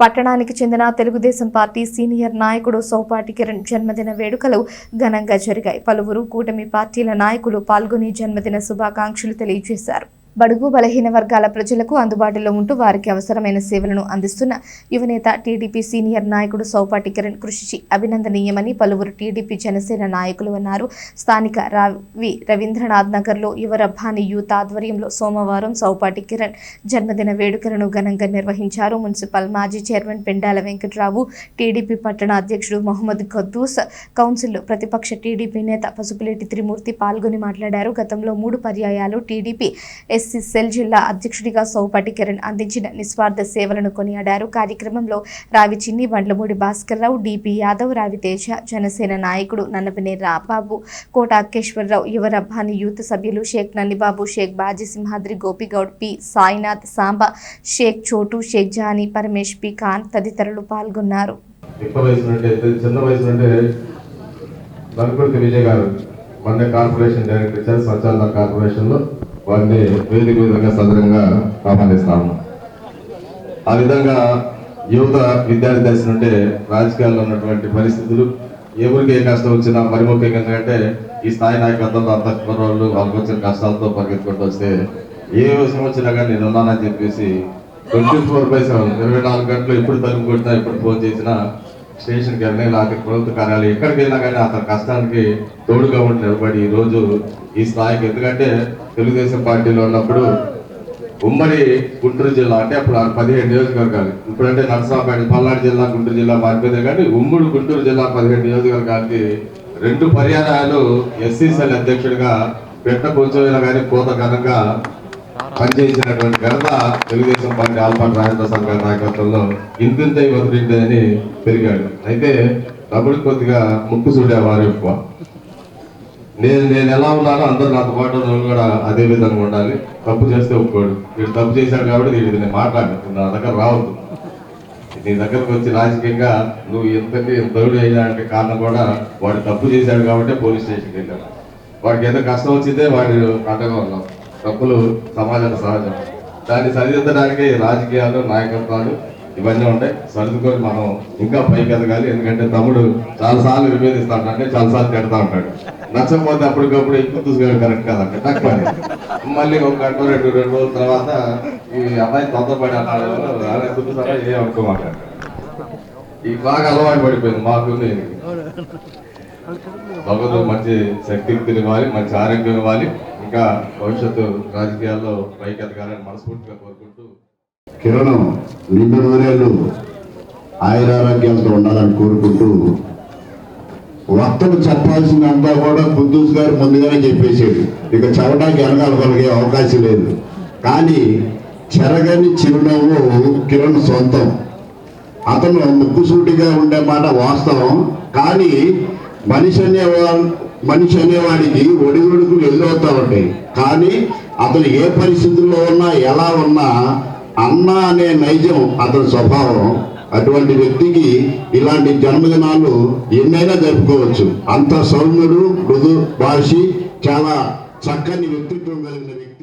పట్టణానికి చెందిన Telugu Desam party senior నాయకుడు సౌపాటి కిరణ్ జన్మదిన వేడుకలు ఘనంగా జరిగాయి. పలువురు కూటమి పార్టీల నాయకులు పాల్గొని జన్మదిన శుభాకాంక్షలు తెలియజేశారు. బడుగు బలహీన వర్గాల ప్రజలకు అందుబాటులో ఉంటూ వారికి అవసరమైన సేవలను అందిస్తున్న యువనేత టీడీపీ సీనియర్ నాయకుడు సౌపాటి కిరణ్ కృషి అభినందనీయమని పలువురు టీడీపీ జనసేన నాయకులు అన్నారు. స్థానిక రావి రవీంద్రనాథ్ నగర్లో యువరభాని యూత్ ఆధ్వర్యంలో సోమవారం సౌపాటి కిరణ్ జన్మదిన వేడుకలను ఘనంగా నిర్వహించారు. మున్సిపల్ మాజీ చైర్మన్ పెండాల వెంకట్రావు టీడీపీ పట్టణ అధ్యక్షుడు మహమ్మద్ ఖద్దూస్ కౌన్సిల్లో ప్రతిపక్ష టీడీపీ నేత పసుపులేటి త్రిమూర్తి పాల్గొని మాట్లాడారు. గతంలో మూడు పర్యాయాలు టీడీపీ ఎస్ ఎస్సీ సెల్ జిల్లా అధ్యక్షుడిగా సౌపాటి కిరణ్ అందించిన నిస్వార్థ సేవలను కొనియాడారు. కార్యక్రమంలో రావి చిన్ని బండ్లమూడి భాస్కర్రావు డిపి యాదవ్ రావితేజ జనసేన నాయకుడు నన్నపనే రాబాబు కోట అక్కేశ్వరరావు యువరబ్బాని యూత్ సభ్యులు Sheikh Nannibabu Sheikh Baji Simhadri Gopigoud P Sainath Samba Shaik Chotu Sheikh Johnny Paramesh P Khan తదితరులు పాల్గొన్నారు. చిన్న వయసు నుండి విజయ్ గారు కార్పొరేషన్ డైరెక్టర్ ఇచ్చారు కార్పొరేషన్లో. వారిని వేదిక విధంగా సదరంగా ఆహ్వానిస్తాము. ఆ విధంగా యువత విద్యార్థి దశ నుండి రాజకీయాల్లో ఉన్నటువంటి పరిస్థితులు ఎవరికి ఏ కష్టం వచ్చినా మరి ముఖ్యంగా ఎందుకంటే ఈ స్థాయి నాయకత్వంలో అంత కుర్రోళ్ళు వాళ్ళకి వచ్చిన కష్టాలతో పరిగెత్తుకుంటూ వస్తే ఏ అవసరం వచ్చినా కానీ నేను ఉన్నానని చెప్పేసి ట్వంటీ ఫోర్ బై సెవెన్ ఇరవై నాలుగు గంటలు ఎప్పుడు తలుపు కొట్టినా ఎప్పుడు ఫోన్ చేసినా స్టేషన్కి వెళ్ళినా లేకపోతే ప్రభుత్వ కార్యాలయం ఎక్కడికి వెళ్ళినా కానీ అతని కష్టానికి తోడుగా ఉండి నిలబడి ఈ రోజు ఈ స్థాయికి. ఎందుకంటే తెలుగుదేశం పార్టీలో ఉన్నప్పుడు ఉమ్మడి గుంటూరు జిల్లా అంటే అప్పుడు ఆ పదిహేడు నియోజకవర్గాలు. ఇప్పుడంటే నరసరాపేట పల్నాడు జిల్లా గుంటూరు జిల్లా మారిపోయింది కానీ ఉమ్మడి గుంటూరు జిల్లా పదిహేడు నియోజకవర్గాలకి రెండు పర్యాయాలు ఎస్సీసీఎల్ అధ్యక్షుడిగా పెట్ట కొంచెమైనా కానీ కోత ఘనంగా పనిచేసినటువంటి ఘనత తెలుగుదేశం పార్టీ ఆల్పాటి రాజేంద్ర సంఘ నాయకత్వంలో ఇంతింత మొదటింటే అని పెరిగాడు. అయితే డబ్బులు కొద్దిగా ముక్కు చూడేవారు ఎక్కువ. నేను నేను ఎలా ఉన్నానో అందరూ నాతో పాటు కూడా అదే విధంగా ఉండాలి. తప్పు చేస్తే ఒప్పుకోడు. వీడు తప్పు చేశాడు కాబట్టి వీడిది నేను మాట్లాడు నా దగ్గర రావద్దు. నీ దగ్గరకు వచ్చి రాజకీయంగా నువ్వు ఎంతకి ఎంత దౌడు కారణం కూడా వాడు తప్పు చేశాడు కాబట్టి పోలీస్ స్టేషన్కి వెళ్ళాడు. వాడికి ఎంత కష్టం వచ్చిందే వాడు అండగా ఉన్నావు తప్పులు సమాజానికి సహజం. దాన్ని సరిదిద్దడానికి రాజకీయాలు నాయకత్వాలు ఇవన్నీ ఉంటాయి. సర్దుకొని మనం ఇంకా పైకి ఎదగాలి. ఎందుకంటే తమ్ముడు చాలాసార్లు విభేదిస్తా ఉంటాడు చాలాసార్లు తిడతా ఉంటాడు. నచ్చకపోతే అప్పటికప్పుడు ఎక్కువ చూసుకోవడం కరెక్ట్ కాదంటే. తక్కువ మళ్ళీ ఒక గంట రెండు రెండు రోజుల తర్వాత ఈ అబ్బాయి తొందరపడి అన్నాడు ఏ అనుకోమాట? ఈ బాగా అలవాటు పడిపోయింది మాకు భగవంతుడు మంచి శక్తియుక్తులు ఇవ్వాలి మంచి ఆరోగ్యం ఇవ్వాలి. ఇంకా భవిష్యత్తు రాజకీయాల్లో పైకి ఎదగాలని మనస్ఫూర్తిగా కోరుకుంటూ కిరణం నిండు నూరేళ్ళు ఆయురారోగ్యాలతో ఉండాలని కోరుకుంటూ వక్తలు చెప్పాల్సిందంతా కూడా కుద్దూస్ గారు ముందుగానే చెప్పేసాడు ఇక చదవడానికి వెనకాల కలిగే అవకాశం లేదు. కానీ చెరగని చిరునవ్వు కిరణ్ సొంతం. అతను ముక్కుసూటిగా ఉండే మాట వాస్తవం. కానీ మనిషి అనే మనిషి అనేవాడికి ఒడిదుడుకులు ఎదురవుతా ఉంటాయి కానీ అతను ఏ పరిస్థితుల్లో ఉన్నా ఎలా ఉన్నా అన్న అనే నైజం అతని స్వభావం. అటువంటి వ్యక్తికి ఇలాంటి జన్మదినాలు ఎన్నైనా జరుపుకోవచ్చు. అంత సౌమ్యుడు మృదు భాషి చాలా చక్కని వ్యక్తిత్వం కలిగిన వ్యక్తి.